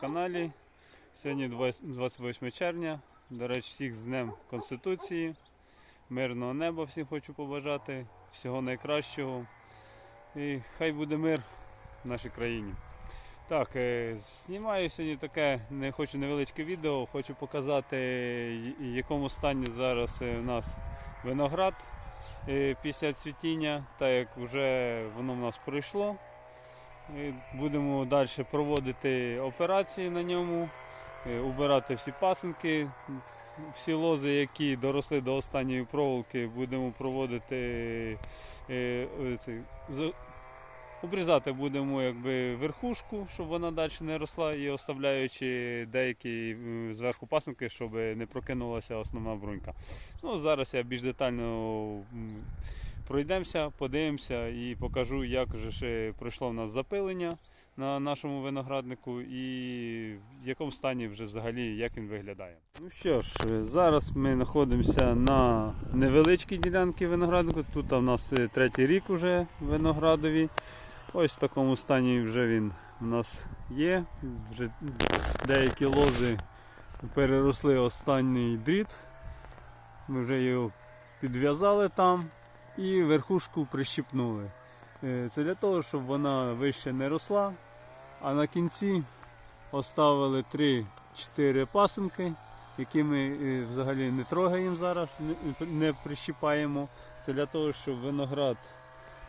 каналі. Сьогодні 28 червня. До речі, всіх з Днем Конституції. Мирного неба всім хочу побажати, всього найкращого. І хай буде мир в нашій країні. Так, е, знімаю сьогодні таке, не хочу невеличке відео, хочу показати, в якому стані зараз е, у нас виноград е, після цвітіння, так як вже воно в нас пройшло. Будемо далі проводити операції на ньому, е, убирати всі пасинки, всі лози, які доросли до останньої проволоки, будемо проводити е, е, обрізати будемо якби верхушку, щоб вона далі не росла, і оставляючи деякі зверху пасинки, щоб не прокинулася основна брунька. Ну, зараз я більш детально пройдемося, подивимося і покажу, як же ж пройшло в нас запилення на нашому винограднику і в якому стані вже взагалі як він виглядає. Ну що ж, зараз ми знаходимося на невеличкій ділянці винограднику. Тут у нас е, третій рік уже виноградові. Ось в такому стані вже він у нас є. Вже деякі лози переросли останній дріт. Ми вже його підв'язали там і верхушку прищіпнули. Е, Це для того, щоб вона вище не росла. А на кінці оставили 3-4 пасинки, які ми е, взагалі не трогаємо зараз, не- прищіпаємо. Це для того, щоб виноград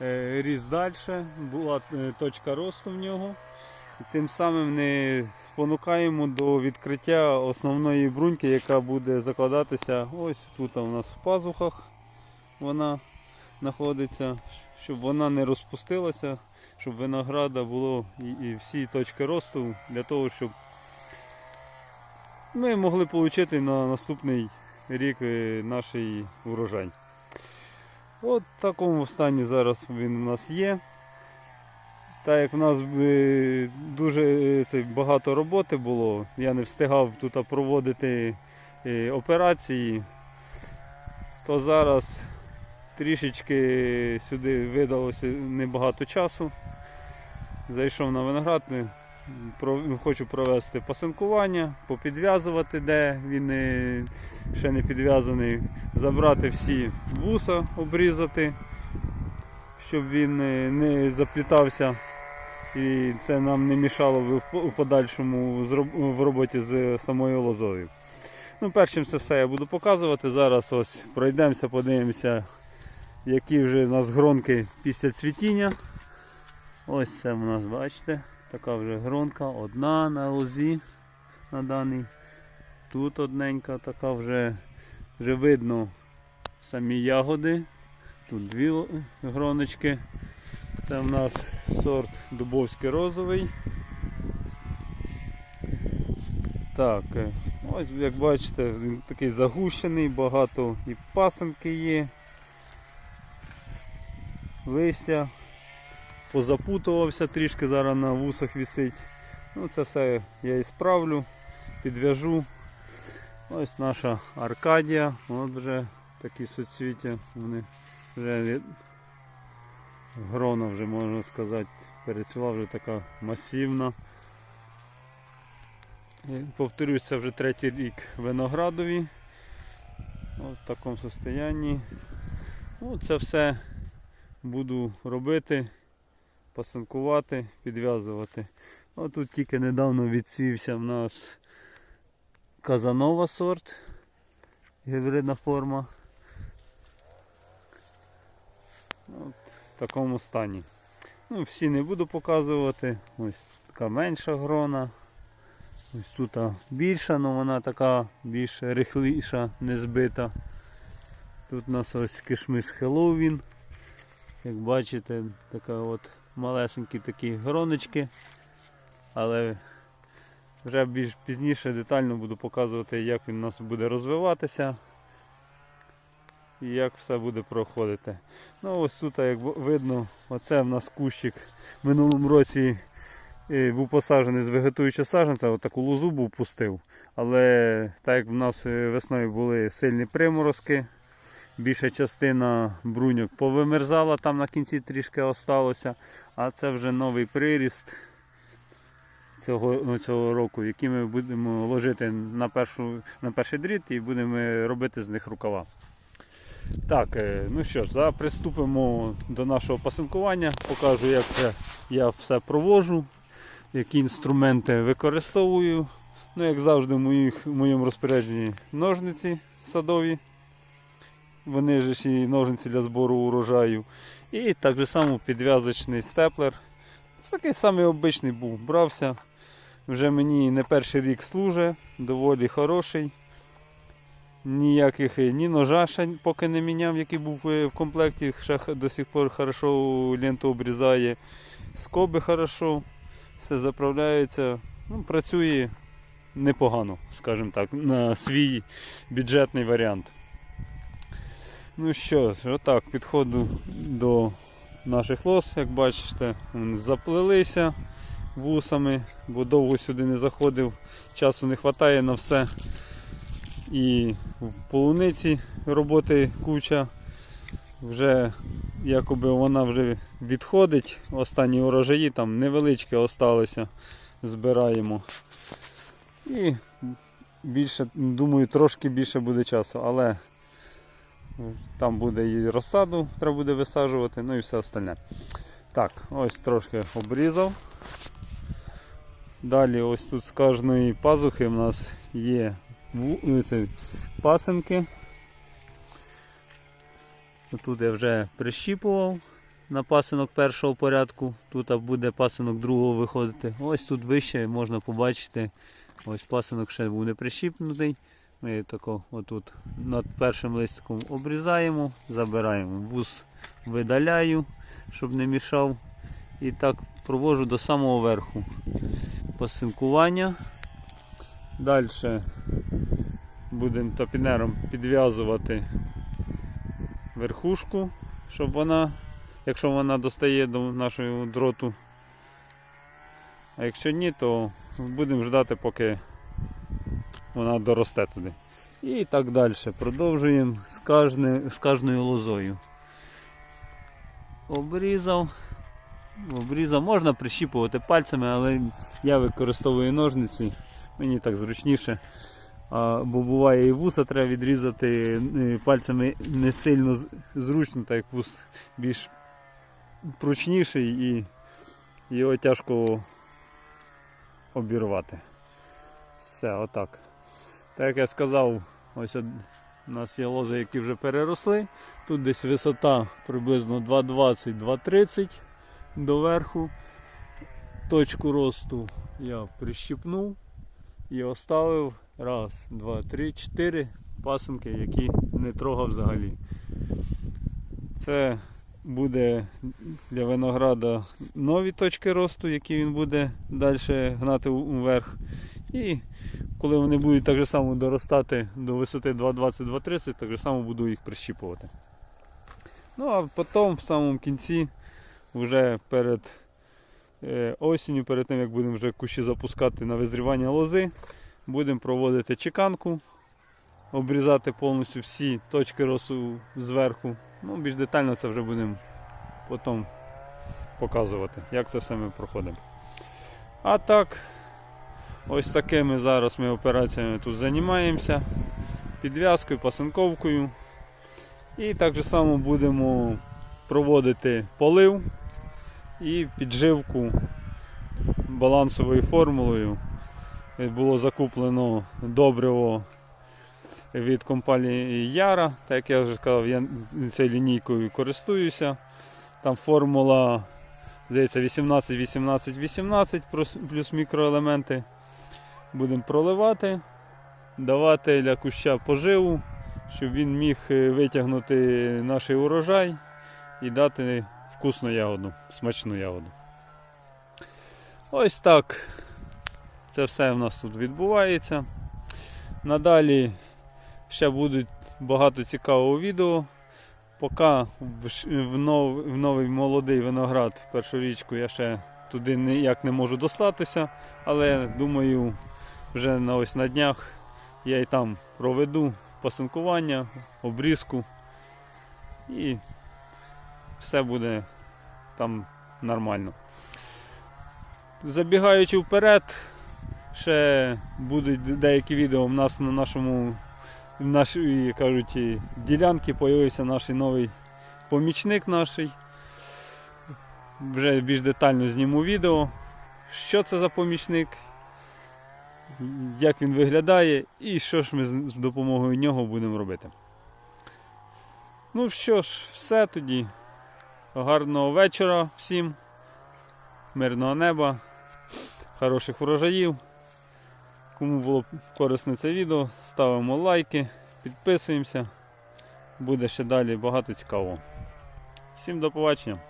е, ріс далі, була точка росту в нього. Тим самим не спонукаємо до відкриття основної бруньки, яка буде закладатися ось тут у нас в пазухах. Вона знаходиться, щоб вона не розпустилася, щоб винограда було і, всі точки росту для того, щоб ми могли отримати на наступний рік е, наш урожай. От в такому стані зараз він у нас є. Так як в нас е, дуже е, це, багато роботи було, я не встигав тут проводити операції, то зараз трішечки сюди видалося небагато часу. Зайшов на виноград, хочу провести пасинкування, попідв'язувати, де він ще не підв'язаний, забрати всі вуса, обрізати, щоб він не заплітався. І це нам не мішало в подальшому в роботі з самою лозою. Ну, першим це все я буду показувати. Зараз ось пройдемося, подивимося, які вже у нас гронки після цвітіння. Ось це в нас, бачите, така вже гронка, одна на лозі на даний. Тут одненька, така вже, вже видно самі ягоди. Тут дві гроночки. Це в нас сорт Дубовський розовий. Так, е, ось як бачите, він такий загущений, багато і пасенки є. Листя. Позапутувався трішки, зараз на вусах висить. Ну це все я і справлю, підв'яжу. Ось наша Аркадія, от вже такі соцвіття, вони вже від- грона вже можна сказати, перецвіла вже така масивна. І, Повторюсь, це вже третій рік виноградові. Ось в такому стані. Ну, це все буду робити, пасинкувати, підв'язувати. Ось тут тільки недавно відсвівся в нас Казанова сорт, гібридна форма. От в такому стані. Ну, всі не буду показувати. Ось така менша грона. Ось тут більша, але вона така більш рихліша, не збита. Тут у нас ось кишмиш Хеллоуін. Як бачите, така от малесенькі такі гроночки. Але вже більш пізніше детально буду показувати, як він у нас буде розвиватися і як все буде проходити. Ну ось тут, як видно, оце в нас кущик в минулому році е, був посаджений з вегетуючого саджанця, отаку лозу був пустив. Але так як в нас е, весною були сильні приморозки, більша частина бруньок повимерзала, там на кінці трішки осталося, а це вже новий приріст. цього, ну, цього року, які ми будемо ложити на, першу, на перший дріт і будемо робити з них рукава. Так, е, ну що ж, зараз приступимо до нашого пасинкування. Покажу, як це я все проводжу, які інструменти використовую. Ну, як завжди, в, моїх, в моєму розпорядженні ножниці садові. Вони ж і ножниці для збору урожаю. І так же само підв'язочний степлер. Ось такий самий обичний був. Брався. Вже мені не перший рік служить, доволі хороший. Ніяких ні ножа ще поки не міняв, який був е, в комплекті, ще до сих пор хорошо ленту обрізає. Скоби хорошо, все заправляється. Ну, працює непогано, скажімо так, на свій бюджетний варіант. Ну що ж, отак, підходжу до наших лос, як бачите, вони заплелися вусами, бо довго сюди не заходив, часу не вистачає на все. І в полуниці роботи куча. Вже якоби вона вже відходить. Останні урожаї там невеличкі осталися, збираємо. І більше, думаю, трошки більше буде часу, але там буде і розсаду, треба буде висаджувати, ну і все остальне. Так, ось трошки обрізав. Далі ось тут з кожної пазухи в нас є ну, це, пасинки. Тут я вже прищіпував на пасинок першого порядку. Тут буде пасинок другого виходити. Ось тут вище можна побачити. Ось пасинок ще буде прищіпнутий. Ми тако отут над першим листиком обрізаємо, забираємо. Вус видаляю, щоб не мішав. І так провожу до самого верху. Пасинкування. Далі будемо топінером підв'язувати верхушку, щоб вона, якщо вона достає до нашого дроту. А якщо ні, то будемо ждати, поки вона доросте туди. І так далі. Продовжуємо з, кожне, з кожною лозою. Обрізав. Обрізав, можна прищіпувати пальцями, але я використовую ножниці, мені так зручніше. А, бо буває і вуса треба відрізати е, пальцями не сильно зручно, так як вус більш прочніший і його тяжко обірвати. Все, отак. Так як я сказав, ось у нас є лози, які вже переросли. Тут десь висота приблизно 2,20-2,30 доверху. Точку росту я прищіпнув і оставив раз, два, три, чотири пасинки, які не трогав взагалі. Це буде для винограда нові точки росту, які він буде далі гнати вверх. І коли вони будуть так же само доростати до висоти 2,20-2,30, так же само буду їх прищіпувати. Ну а потім в самому кінці, вже перед е, осінню, перед тим як будемо вже кущі запускати на визрівання лози, будемо проводити чеканку, обрізати повністю всі точки росту зверху. Ну, більш детально це вже будемо потім показувати, як це все ми проходимо. А так, ось такими зараз ми операціями тут займаємося. Підв'язкою, пасинковкою. І так же само будемо проводити полив і підживку балансовою формулою. Було закуплено добриво від компанії Яра. Так як я вже сказав, я цією лінійкою користуюся. Там формула, здається, 18, 18, 18 плюс- плюс мікроелементи. Будемо проливати, давати для куща поживу, щоб він міг е, витягнути наш урожай і дати вкусну ягоду, смачну ягоду. Ось так. Це все в нас тут відбувається. Надалі ще будуть багато цікавого відео. Поки в, новий молодий виноград в першу річку я ще туди ніяк не можу достатися, але думаю, вже на ось на днях я і там проведу пасинкування, обрізку і все буде там нормально. Забігаючи вперед, ще будуть деякі відео в нас на нашому нашій, кажуть, ділянці появився наш новий помічник наш. Вже більш детально зніму відео, що це за помічник, як він виглядає і що ж ми з допомогою нього будемо робити. Ну що ж, все тоді. Гарного вечора всім, мирного неба, хороших врожаїв. Кому було корисне це відео, ставимо лайки, підписуємося. Буде ще далі багато цікавого. Всім до побачення.